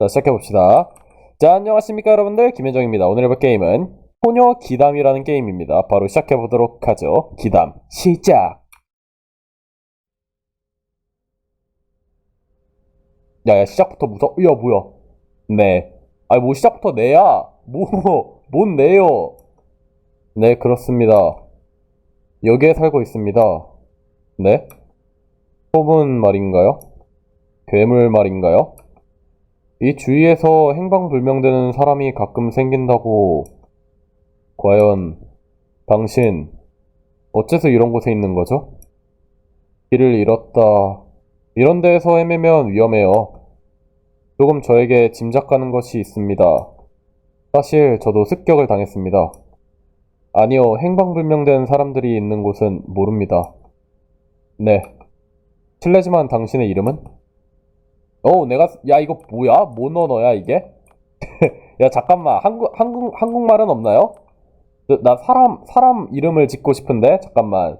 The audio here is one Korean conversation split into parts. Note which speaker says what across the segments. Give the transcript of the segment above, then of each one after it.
Speaker 1: 자, 시작해봅시다. 자, 안녕하십니까, 여러분들. 김현정입니다. 오늘 해볼 게임은 소녀 기담이라는 게임입니다. 바로 시작해보도록 하죠. 기담, 시작! 야, 야, 시작부터 무서, 야, 뭐야. 네. 아니, 뭐, 시작부터 내야? 뭐, 뭔 내요? 네, 그렇습니다. 여기에 살고 있습니다. 네? 소문 말인가요? 괴물 말인가요? 이 주위에서 행방불명되는 사람이 가끔 생긴다고 과연 당신 어째서 이런 곳에 있는 거죠? 길을 잃었다. 이런 데에서 헤매면 위험해요. 조금 저에게 짐작 가는 것이 있습니다. 사실 저도 습격을 당했습니다. 아니요, 행방불명된 사람들이 있는 곳은 모릅니다. 네. 실례지만 당신의 이름은? 어, 내가, 야, 이거 뭐야? 뭔 언어야, 이게? 야, 잠깐만. 한국, 한국, 한국말은 없나요? 나, 나 사람, 사람 이름을 짓고 싶은데? 잠깐만.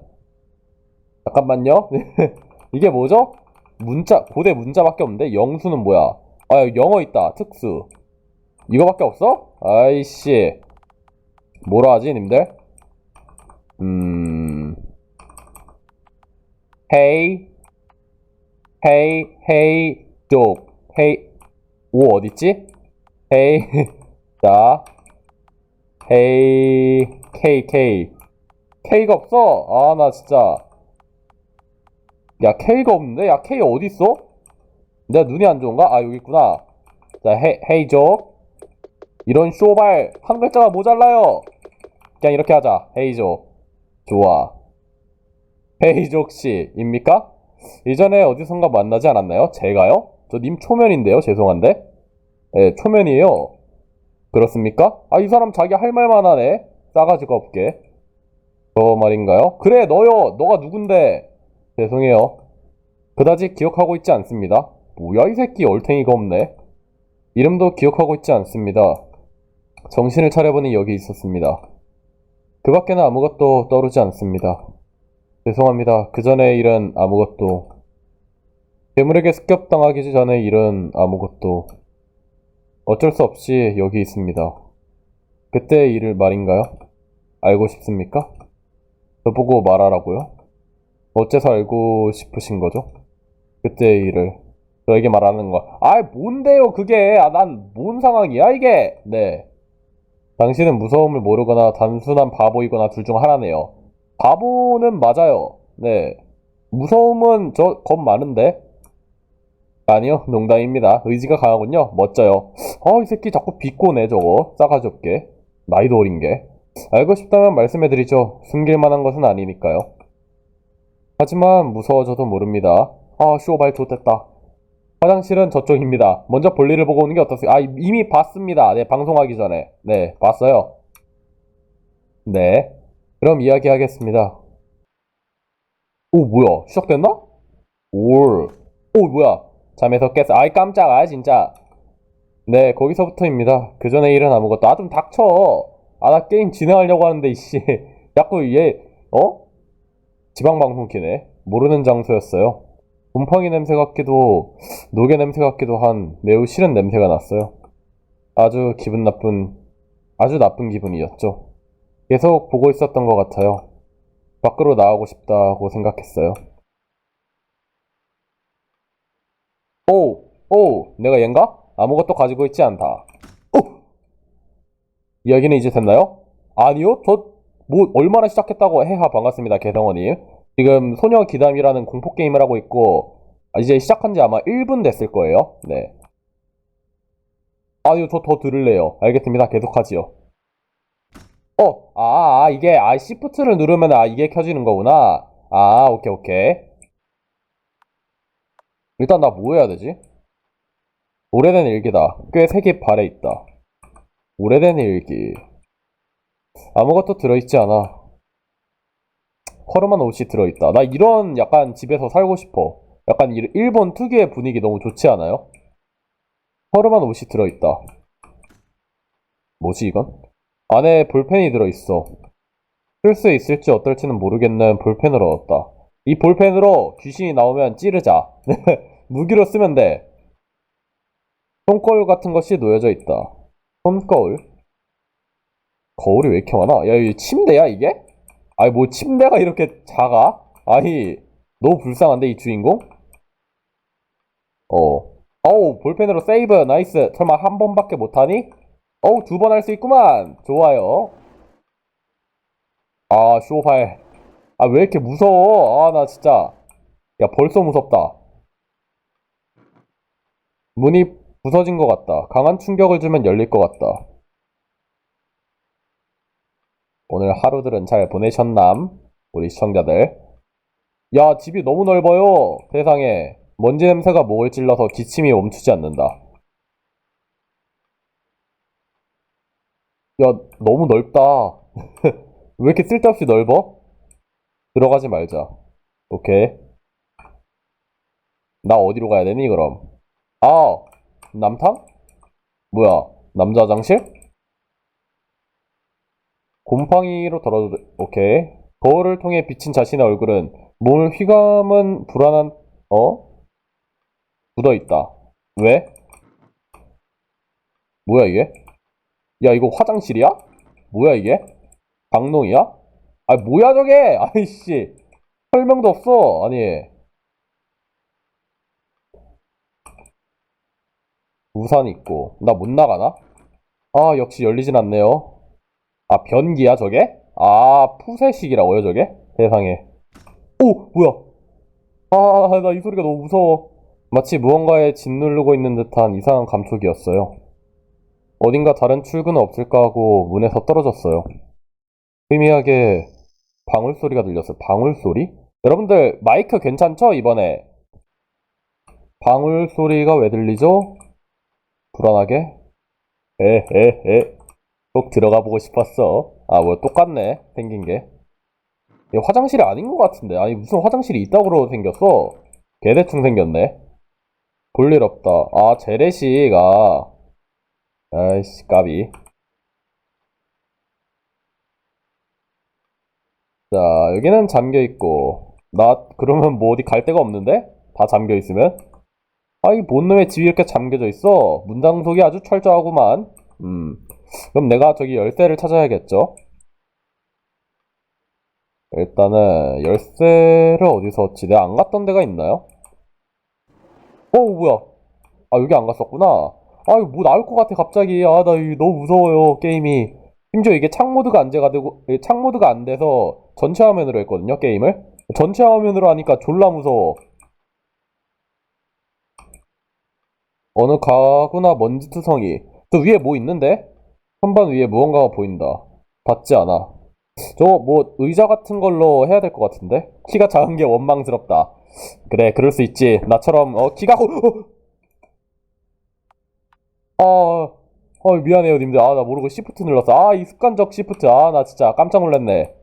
Speaker 1: 잠깐만요. 이게 뭐죠? 문자, 고대 문자밖에 없는데? 영수는 뭐야? 아, 영어 있다. 특수. 이거밖에 없어? 아이씨. 뭐라 하지, 님들? 음. 헤이. 헤이, 헤이, 쪽. 헤이. 오, 어딨지? 헤이. 자. 헤이. K, K. K가 없어? 아, 나 진짜. 야, K가 없는데? 야, K 어딨어? 내가 눈이 안 좋은가? 아, 여기 있구나. 자, 헤, 헤이족. 이런 쇼발. 한 글자가 모자라요. 그냥 이렇게 하자. 헤이족. 좋아. 헤이족 씨입니까? 이전에 어디선가 만나지 않았나요? 제가요? 저 님 초면인데요. 죄송한데. 예, 초면이에요. 그렇습니까? 아, 이 사람 자기 할 말만 하네. 싸가지가 없게. 저 말인가요? 그래, 너요. 너가 누군데? 죄송해요. 그다지 기억하고 있지 않습니다. 뭐야, 이 새끼 얼탱이가 없네. 이름도 기억하고 있지 않습니다. 정신을 차려보니 여기 있었습니다. 그 밖에는 아무것도 떠오르지 않습니다. 죄송합니다. 그 전의 일은 아무것도. 괴물에게 습격당하기 전의 일은 아무것도. 어쩔 수 없이 여기 있습니다. 그때의 일을 말인가요? 알고 싶습니까? 저보고 말하라고요? 어째서 알고 싶으신 거죠? 그때의 일을. 저에게 말하는 거. 아, 뭔데요, 그게? 아, 난 뭔 상황이야, 이게? 네. 당신은 무서움을 모르거나 단순한 바보이거나 둘 중 하나네요. 바보는 맞아요. 네. 무서움은 저 겁 많은데? 아니요, 농담입니다. 의지가 강하군요. 멋져요. 어, 이 새끼 자꾸 비꼬네, 저거. 싸가지 없게. 나이도 어린 게. 알고 싶다면 말씀해드리죠. 숨길 만한 것은 아니니까요. 하지만 무서워져도 모릅니다. 아, 쇼발 좋댔다. 화장실은 저쪽입니다. 먼저 볼일을 보고 오는 게 어떻습니까? 아, 이미 봤습니다. 네, 방송하기 전에. 네, 봤어요. 네. 그럼 이야기하겠습니다. 오, 뭐야? 시작됐나? 올. 오, 뭐야? 잠에서 깼어. 아이, 깜짝아, 진짜. 네, 거기서부터입니다. 그 전에 일은 아무것도. 아, 좀 닥쳐. 아, 나 게임 진행하려고 하는데, 이씨. 자꾸 얘, 어? 지방방송 키네. 모르는 장소였어요. 곰팡이 냄새 같기도, 노개 냄새 같기도 한 매우 싫은 냄새가 났어요. 아주 기분 나쁜, 아주 나쁜 기분이었죠. 계속 보고 있었던 것 같아요. 밖으로 나가고 싶다고 생각했어요. 오, 오, 내가 얜가? 아무것도 가지고 있지 않다. 오! 이야기는 이제 됐나요? 아니요, 저, 뭐, 얼마나 시작했다고 해하 반갑습니다, 개성원님. 지금 소녀 기담이라는 공포 게임을 하고 있고, 아, 이제 시작한 지 아마 1분 됐을 거예요. 네. 아니요, 저더 들을래요. 알겠습니다. 계속하지요. 어, 아, 아, 이게, 아, 시프트를 누르면, 아, 이게 켜지는 거구나. 아, 오케이, 오케이. 일단 나 뭐 해야 되지? 오래된 일기다. 꽤 색이 발에 있다. 오래된 일기. 아무것도 들어있지 않아. 허름한 옷이 들어있다. 나 이런 약간 집에서 살고 싶어. 약간 일- 일본 특유의 분위기 너무 좋지 않아요? 허름한 옷이 들어있다. 뭐지 이건? 안에 볼펜이 들어있어. 쓸 수 있을지 어떨지는 모르겠는 볼펜을 얻었다. 이 볼펜으로 귀신이 나오면 찌르자. 무기로 쓰면 돼. 손거울 같은 것이 놓여져 있다. 손거울. 거울이 왜 이렇게 많아? 야, 이 침대야, 이게? 아니, 뭐 침대가 이렇게 작아? 아니, 너무 불쌍한데, 이 주인공? 어. 어우, 볼펜으로 세이브, 나이스. 설마 한 번밖에 못하니? 어우, 두 번 할 수 있구만. 좋아요. 아, 쇼발. 아, 왜 이렇게 무서워? 아, 나 진짜. 야, 벌써 무섭다. 문이 부서진 것 같다. 강한 충격을 주면 열릴 것 같다. 오늘 하루들은 잘 보내셨남? 우리 시청자들. 야, 집이 너무 넓어요. 세상에. 먼지 냄새가 목을 찔러서 기침이 멈추지 않는다. 야, 너무 넓다. 왜 이렇게 쓸데없이 넓어? 들어가지 말자. 오케이. 나 어디로 가야 되니, 그럼? 아, 남탕? 뭐야, 남자 화장실? 곰팡이로 덜어도 돼. 오케이. 거울을 통해 비친 자신의 얼굴은 몸을 휘감은 불안한, 어? 묻어 있다. 왜? 뭐야, 이게? 야, 이거 화장실이야? 뭐야, 이게? 방농이야? 아, 뭐야, 저게! 아이씨. 설명도 없어. 아니. 우산 있고. 나 못 나가나? 아, 역시 열리진 않네요. 아, 변기야, 저게? 아, 푸세식이라고요, 저게? 세상에. 오! 뭐야? 아, 나 이 소리가 너무 무서워. 마치 무언가에 짓누르고 있는 듯한 이상한 감촉이었어요. 어딘가 다른 출구는 없을까 하고 문에서 떨어졌어요. 희미하게 방울 소리가 들렸어요. 방울 소리? 여러분들 마이크 괜찮죠? 이번에 방울 소리가 왜 들리죠? 불안하게? 에 에 에 꼭 들어가 보고 싶었어. 아, 뭐 똑같네. 생긴 게. 이게 화장실이 아닌 것 같은데. 아니, 무슨 화장실이 있다고 생겼어? 개대충 생겼네. 볼일 없다. 아, 재래식. 아. 아이씨, 까비. 자, 여기는 잠겨 있고. 나, 그러면 뭐 어디 갈 데가 없는데? 다 잠겨 있으면? 아, 이뭔 놈의 집이 이렇게 잠겨져 있어? 문장 속이 아주 철저하구만. 음. 그럼 내가 저기 열쇠를 찾아야겠죠? 일단은 열쇠를 어디서 얻지? 내가 안 갔던 데가 있나요? 어 뭐야? 아 여기 안 갔었구나. 아 이거 뭐 나올 것 같아 갑자기. 아 나 이거 너무 무서워요 게임이. 심지어 이게 창 모드가 안 돼가 되고 예, 창 모드가 안 돼서 전체 화면으로 했거든요 게임을. 전체 화면으로 하니까 졸라 무서워. 어느 가구나 먼지투성이. 저 위에 뭐 있는데? 선반 위에 무언가가 보인다. 받지 않아. 저거 뭐 의자 같은 걸로 해야 될 것 같은데? 키가 작은 게 원망스럽다. 그래, 그럴 수 있지. 나처럼 어 키가 어, 어, 어, 어, 미안해요, 님들. 아, 나 모르고 시프트 눌렀어. 아, 이 습관적 시프트. 아, 나 진짜 깜짝 놀랐네.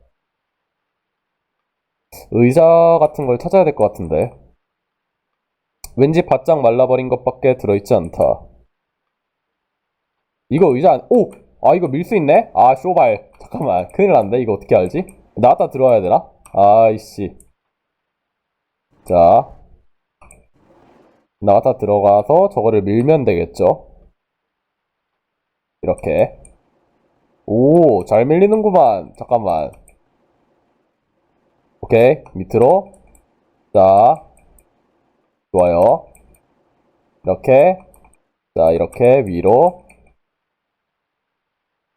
Speaker 1: 의자 같은 걸 찾아야 될 것 같은데. 왠지 바짝 말라버린 것밖에 들어있지 않다. 이거 의자 안, 오! 아, 이거 밀 수 있네? 아, 쇼발. 잠깐만. 큰일 났네. 이거 어떻게 알지? 나왔다 들어와야 되나? 아이씨. 자. 나갔다 들어가서 저거를 밀면 되겠죠? 이렇게. 오, 잘 밀리는구만. 잠깐만. 오케이. 밑으로. 자. 좋아요. 이렇게. 자, 이렇게 위로.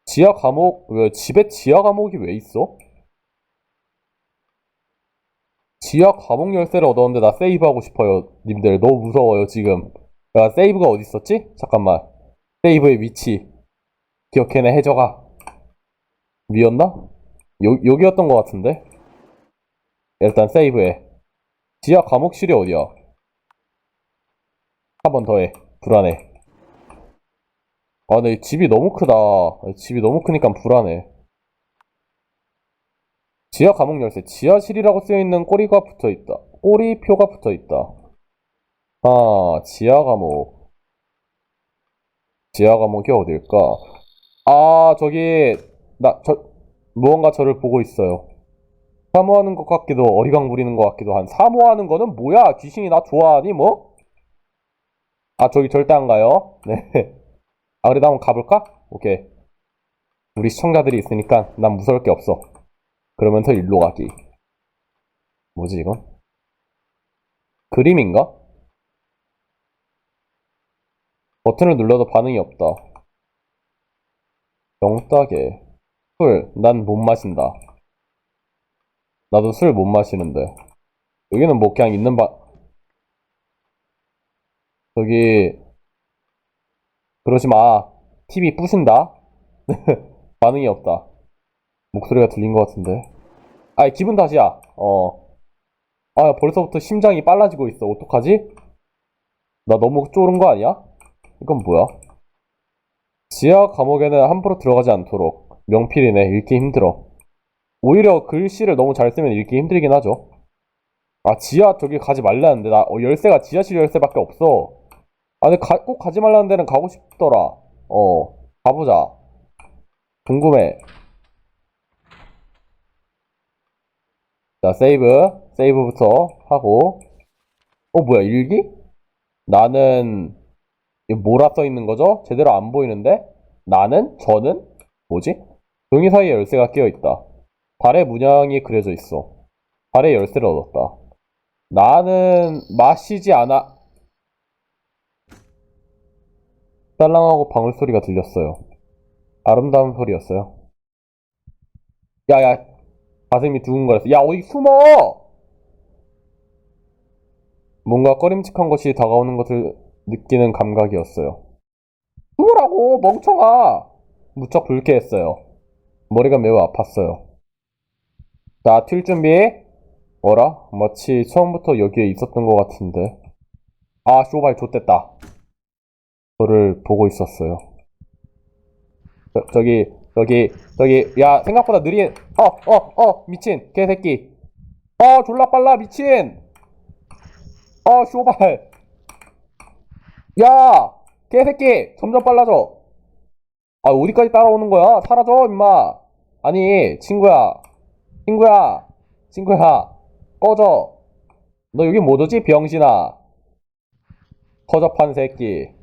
Speaker 1: 지하 감옥, 왜, 집에 지하 감옥이 왜 있어? 지하 감옥 열쇠를 얻었는데 나 세이브하고 싶어요. 님들, 너무 무서워요, 지금. 야, 세이브가 어디 있었지? 잠깐만. 세이브의 위치. 기억해내, 해줘가. 위였나? 요, 여기였던 것 같은데? 일단 세이브해. 지하 감옥실이 어디야? 한 번 더 해. 불안해. 아, 근데 집이 너무 크다. 집이 너무 크니까 불안해. 지하 감옥 열쇠. 지하실이라고 쓰여있는 꼬리가 붙어있다. 꼬리표가 붙어있다. 아, 지하 감옥. 지하 감옥이 어딜까? 아, 저기, 나, 저, 무언가 저를 보고 있어요. 사모하는 것 같기도, 어리광 부리는 것 같기도 한. 사모하는 거는 뭐야? 귀신이 나 좋아하니, 뭐? 아, 저기 절대 안 가요. 네. 아, 그래도 한번 가볼까? 오케이. 우리 시청자들이 있으니까 난 무서울 게 없어. 그러면서 일로 가기. 뭐지, 이건? 그림인가? 버튼을 눌러도 반응이 없다. 명따게. 술, 난 못 마신다. 나도 술 못 마시는데. 여기는 뭐 그냥 있는 바, 저기, 그러지 마. TV 부신다? 반응이 없다. 목소리가 들린 것 같은데. 아, 기분 탓이야. 어. 아, 벌써부터 심장이 빨라지고 있어. 어떡하지? 나 너무 쫄은 거 아니야? 이건 뭐야? 지하 감옥에는 함부로 들어가지 않도록. 명필이네. 읽기 힘들어. 오히려 글씨를 너무 잘 쓰면 읽기 힘들긴 하죠. 아, 지하 저기 가지 말라는데. 나 어, 열쇠가 지하실 열쇠밖에 없어. 아, 근데 가- 꼭 가지 말라는 데는 가고 싶더라. 어, 가보자. 궁금해. 자, 세이브. 세이브부터 하고. 어, 뭐야, 일기? 나는, 이거 뭐라 써 있는 거죠? 제대로 안 보이는데? 나는? 저는? 뭐지? 종이 사이에 열쇠가 끼어 있다. 발에 문양이 그려져 있어. 발에 열쇠를 얻었다. 나는 마시지 않아. 딸랑하고 방울소리가 들렸어요. 아름다운 소리였어요. 야야 가슴이 두근거렸어. 야 어디 숨어! 뭔가 꺼림칙한 것이 다가오는 것을 느끼는 감각이었어요. 숨으라고 멍청아! 무척 불쾌했어요. 머리가 매우 아팠어요. 자, 튈 준비. 어라? 마치 처음부터 여기에 있었던 것 같은데. 아, 쇼발 좆됐다. 저를 보고 있었어요. 저, 저기, 저기, 저기, 야, 생각보다 느린, 어, 어, 어, 미친, 개새끼. 어, 졸라 빨라, 미친. 어, 쇼발. 야, 개새끼, 점점 빨라져. 아, 어디까지 따라오는 거야? 사라져, 임마. 아니, 친구야. 친구야. 친구야. 꺼져. 너 여기 못 오지, 병신아. 허접한 새끼.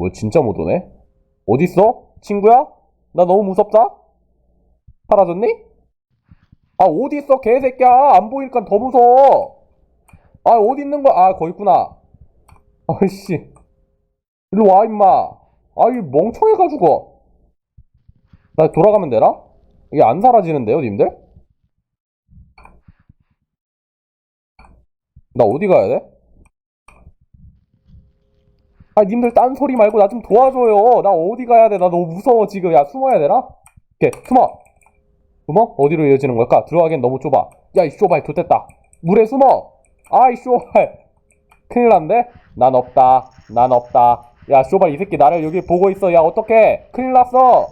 Speaker 1: 뭐 진짜 못 오네? 어딨어? 친구야? 나 너무 무섭다? 사라졌니? 아 어딨어 개새끼야 안 보이니까 더 무서워 아 어디 있는 거야 아 거기 있구나 아이씨 일로 와 임마 아이 멍청해가지고 나 돌아가면 되나? 이게 안 사라지는데요 님들? 나 어디 가야 돼? 아, 님들 딴 소리 말고 나 좀 도와줘요. 나 어디 가야 돼? 나 너무 무서워, 지금. 야, 숨어야 되나? 오케이, 숨어. 숨어? 어디로 이어지는 걸까? 들어가기엔 너무 좁아. 야, 이 쇼발, 좋됐다. 물에 숨어. 아, 이 쇼발. 큰일 났네? 난 없다. 난 없다. 야, 쇼발, 이 새끼 나를 여기 보고 있어. 야, 어떡해. 큰일 났어.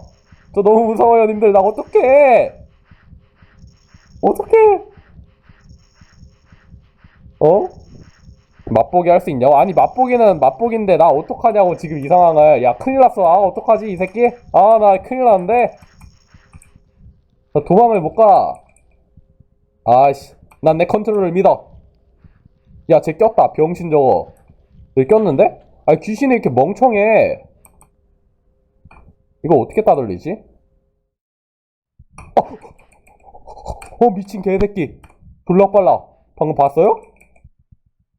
Speaker 1: 저 너무 무서워요, 님들. 나 어떡해. 어떡해. 어? 맛보기 할 수 있냐고? 아니 맛보기는 맛보기인데 나 어떡하냐고 지금 이 상황을 야 큰일 났어 아 어떡하지 이 새끼? 아 나 큰일 났는데 나 도망을 못가 아이씨 난 내 컨트롤을 믿어 야 쟤 꼈다 병신 저거 쟤 꼈는데? 아니 귀신이 이렇게 멍청해 이거 어떻게 따돌리지? 어, 어 미친 개새끼 빨라 방금 봤어요?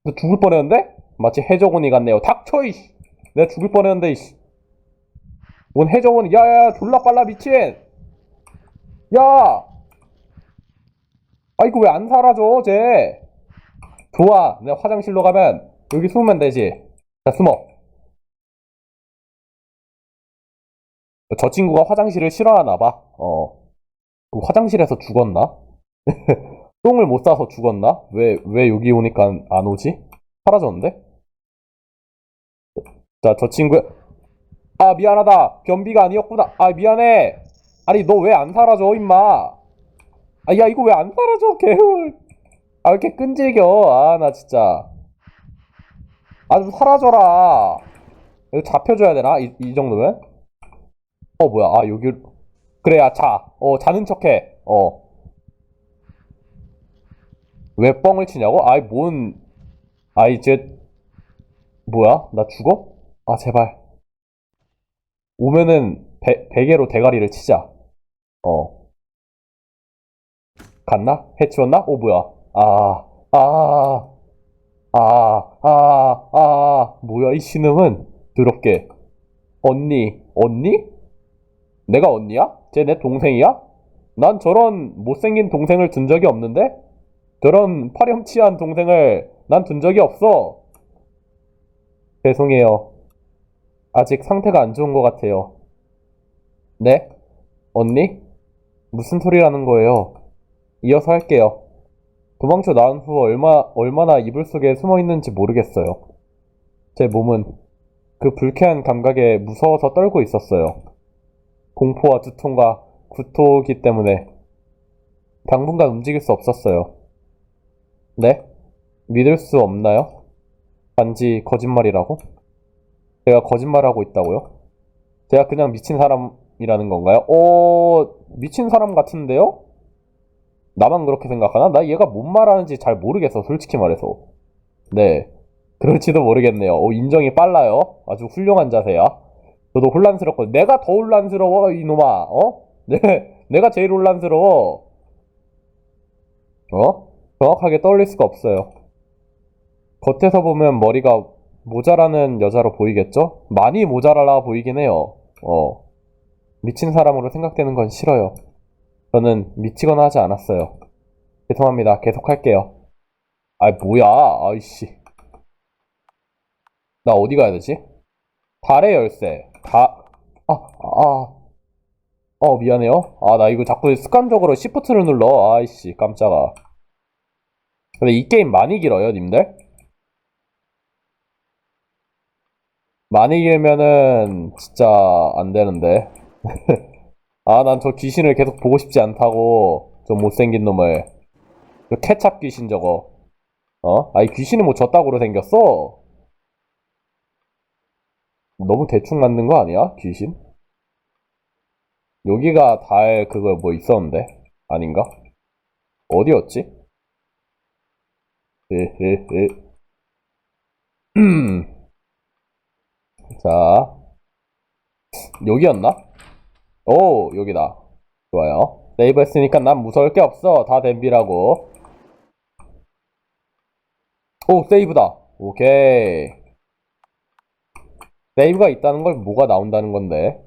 Speaker 1: 나 죽을 뻔했는데? 마치 해적원이 같네요. 닥쳐, 이씨! 내가 죽을 뻔했는데, 이씨. 뭔 해적원이, 야, 야, 졸라 빨라, 미친! 야! 아, 이거 왜 안 사라져, 쟤? 좋아. 내가 화장실로 가면, 여기 숨으면 되지. 자, 숨어. 저 친구가 화장실을 싫어하나 봐. 어. 그 화장실에서 죽었나? 똥을 못 싸서 죽었나? 왜, 왜 여기 오니까 안 오지? 사라졌는데? 자, 저 친구, 아, 미안하다. 변비가 아니었구나. 아, 미안해. 아니, 너 왜 안 사라져, 임마? 아, 야, 이거 왜 안 사라져, 개울. 아, 왜 이렇게 끈질겨. 아, 나 진짜. 아, 좀 사라져라. 이거 잡혀줘야 되나? 이, 이 정도면? 어, 뭐야. 아, 여기. 그래, 야, 자. 어, 자는 척해. 어. 왜 뻥을 치냐고? 아이, 뭔, 아이, 쟤, 뭐야? 나 죽어? 아, 제발. 오면은 배, 베개로 대가리를 치자. 어. 갔나? 해치웠나? 오, 뭐야. 아, 아, 아, 아, 아, 뭐야, 이 신음은? 더럽게. 언니, 언니? 내가 언니야? 쟤 내 동생이야? 난 저런 못생긴 동생을 둔 적이 없는데? 저런 파렴치한 동생을 난 둔 적이 없어. 죄송해요. 아직 상태가 안 좋은 것 같아요. 네? 언니? 무슨 소리라는 거예요? 이어서 할게요. 도망쳐 나온 후 얼마, 얼마나 이불 속에 숨어 있는지 모르겠어요. 제 몸은 그 불쾌한 감각에 무서워서 떨고 있었어요. 공포와 두통과 구토기 때문에 당분간 움직일 수 없었어요. 네? 믿을 수 없나요? 단지 거짓말이라고? 제가 거짓말하고 있다고요? 제가 그냥 미친 사람이라는 건가요? 어, 미친 사람 같은데요? 나만 그렇게 생각하나? 나 얘가 뭔 말하는지 잘 모르겠어, 솔직히 말해서. 네. 그럴지도 모르겠네요. 오, 인정이 빨라요. 아주 훌륭한 자세야. 저도 혼란스럽고, 내가 더 혼란스러워, 이놈아. 어? 네, 내가 제일 혼란스러워. 어? 정확하게 떠올릴 수가 없어요. 겉에서 보면 머리가 모자라는 여자로 보이겠죠? 많이 모자라 보이긴 해요. 어. 미친 사람으로 생각되는 건 싫어요. 저는 미치거나 하지 않았어요. 죄송합니다. 계속할게요. 아이, 뭐야. 아이씨. 나 어디 가야 되지? 달의 열쇠. 다, 아, 아, 어, 미안해요. 아, 나 이거 자꾸 습관적으로 시프트를 눌러. 아이씨, 깜짝아. 근데 이 게임 많이 길어요, 님들? 많이 길면은 진짜 안 되는데. 아, 난 저 귀신을 계속 보고 싶지 않다고. 저 못생긴 놈을. 저 케찹 귀신 저거. 어? 아이 귀신은 뭐 저따구로 생겼어? 너무 대충 만든 거 아니야? 귀신? 여기가 달 그거 뭐 있었는데? 아닌가? 어디였지? 에헤헤. 자, 여기였나? 오, 여기다. 좋아요. 세이브 했으니까 난 무서울 게 없어. 다 댐비라고. 오, 세이브다. 오케이. 세이브가 있다는 걸 뭐가 나온다는 건데.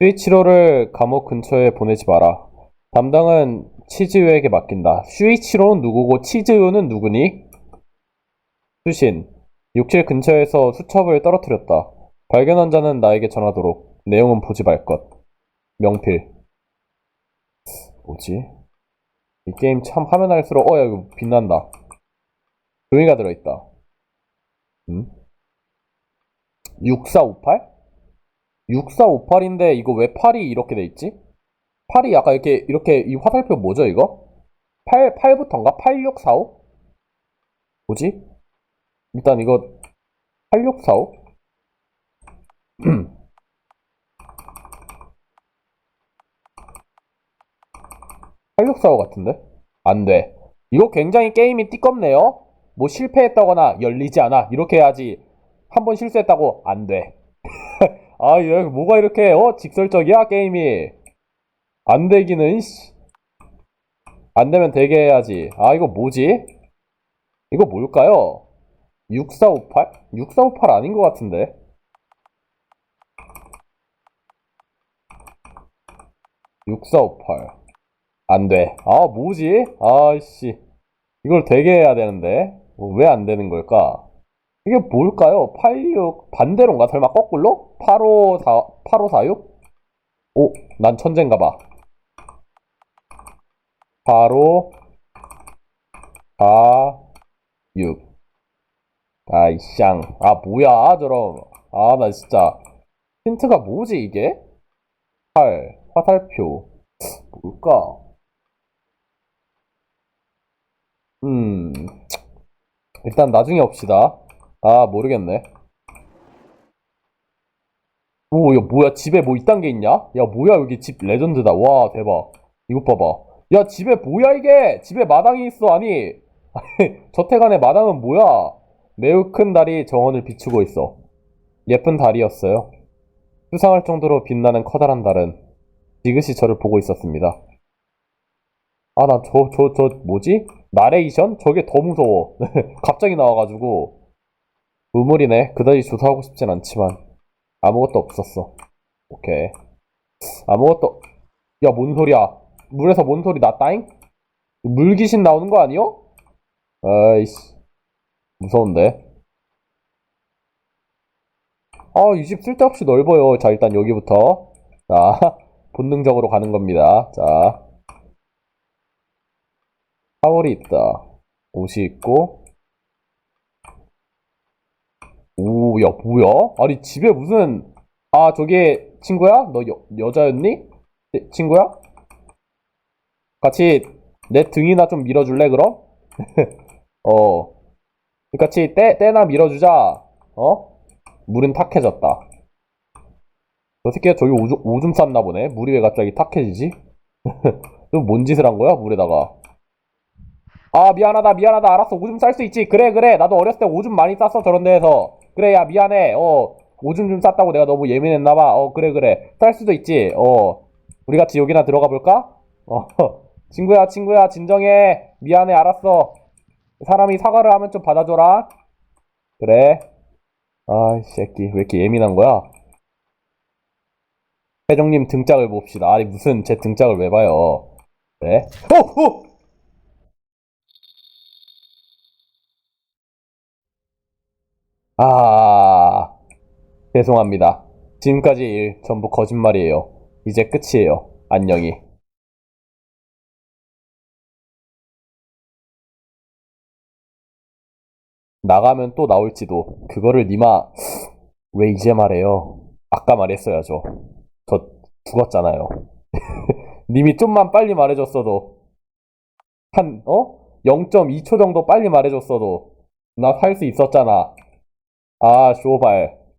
Speaker 1: 슈이치로를 감옥 근처에 보내지 마라. 담당은 치즈유에게 맡긴다. 슈이치로는 누구고 치즈유는 누구니? 수신. 욕실 근처에서 수첩을 떨어뜨렸다. 발견한 자는 나에게 전하도록. 내용은 보지 말 것. 명필. 뭐지? 이 게임 참 하면 할수록, 어, 야, 이거 빛난다. 종이가 들어있다. 음? 6458? 6458인데 이거 왜 8이 이렇게 돼 있지? 8이 약간 이렇게 이렇게 이 화살표 뭐죠 이거? 8 8부터인가? 8645? 뭐지? 일단 이거 8645? 8645 같은데? 안 돼. 이거 굉장히 게임이 띠껍네요. 뭐 실패했다거나 열리지 않아. 이렇게 해야지. 한 번 실수했다고 안 돼. 아, 얘 뭐가 이렇게 어 직설적이야 게임이. 안 되기는 씨. 안 되면 되게 해야지. 아, 이거 뭐지? 이거 뭘까요? 6458? 6458 아닌 것 같은데. (6458) 안 돼. 아, 뭐지? 아씨. 이걸 되게 해야 되는데. 왜 안 되는 걸까? 이게 뭘까요? 86, 반대로인가? 설마 거꾸로? 854, 8546? 오, 난 천재인가 봐. 85, 4, 6. 아이, 쌍. 아, 뭐야, 저럼. 아, 나 진짜. 힌트가 뭐지, 이게? 8, 화살표. 뭘까? 음, 일단 나중에 봅시다. 아, 모르겠네. 오, 야, 뭐야, 집에 뭐 이딴 게 있냐? 야, 뭐야, 여기 집 레전드다. 와, 대박. 이것 봐봐. 야, 집에 뭐야, 이게? 집에 마당이 있어. 아니, 아니, 저택 안에 마당은 뭐야? 매우 큰 달이 정원을 비추고 있어. 예쁜 달이었어요. 수상할 정도로 빛나는 커다란 달은 지그시 저를 보고 있었습니다. 아, 나 저, 저, 저, 뭐지? 나레이션? 저게 더 무서워. 갑자기 나와가지고. 우물이네. 그다지 조사하고 싶진 않지만. 아무것도 없었어. 오케이. 아무것도, 야, 뭔 소리야. 물에서 뭔 소리 났다잉? 물귀신 나오는 거 아니요? 아이씨. 무서운데. 아, 이 집 쓸데없이 넓어요. 자, 일단 여기부터. 자, 본능적으로 가는 겁니다. 자. 타월이 있다. 옷이 있고. 오, 야, 뭐야? 아니, 집에 무슨, 아, 저게, 친구야? 너 여, 여자였니? 네, 친구야? 같이 내 등이나 좀 밀어줄래, 그럼? 어. 같이 떼, 떼나 밀어주자. 어? 물은 탁해졌다. 저 새끼가 저기 오줌, 오줌 쌌나 보네. 물이 왜 갑자기 탁해지지? 좀뭔 짓을 한 거야, 물에다가. 아, 미안하다, 미안하다. 알았어. 오줌 쌀 수 있지. 그래, 그래. 나도 어렸을 때 오줌 많이 쌌어, 저런 데에서. 그래, 야, 미안해. 어, 오줌 좀 쌌다고 내가 너무 예민했나봐. 어, 그래, 그래. 쌀 수도 있지. 어, 우리 같이 여기나 들어가 볼까? 어, 친구야, 친구야, 진정해. 미안해, 알았어. 사람이 사과를 하면 좀 받아줘라. 그래. 아이, 새끼. 왜 이렇게 예민한 거야? 회장님 등짝을 봅시다. 아니, 무슨 제 등짝을 왜 봐요? 네? 어, 어! 아, 죄송합니다. 지금까지 일 전부 거짓말이에요. 이제 끝이에요. 안녕히. 나가면 또 나올지도. 그거를 니마, 왜 이제 말해요? 아까 말했어야죠. 저 죽었잖아요. 님이 좀만 빨리 말해줬어도, 한, 어? 0.2초 정도 빨리 말해줬어도, 나 살 수 있었잖아. 아, 쇼발.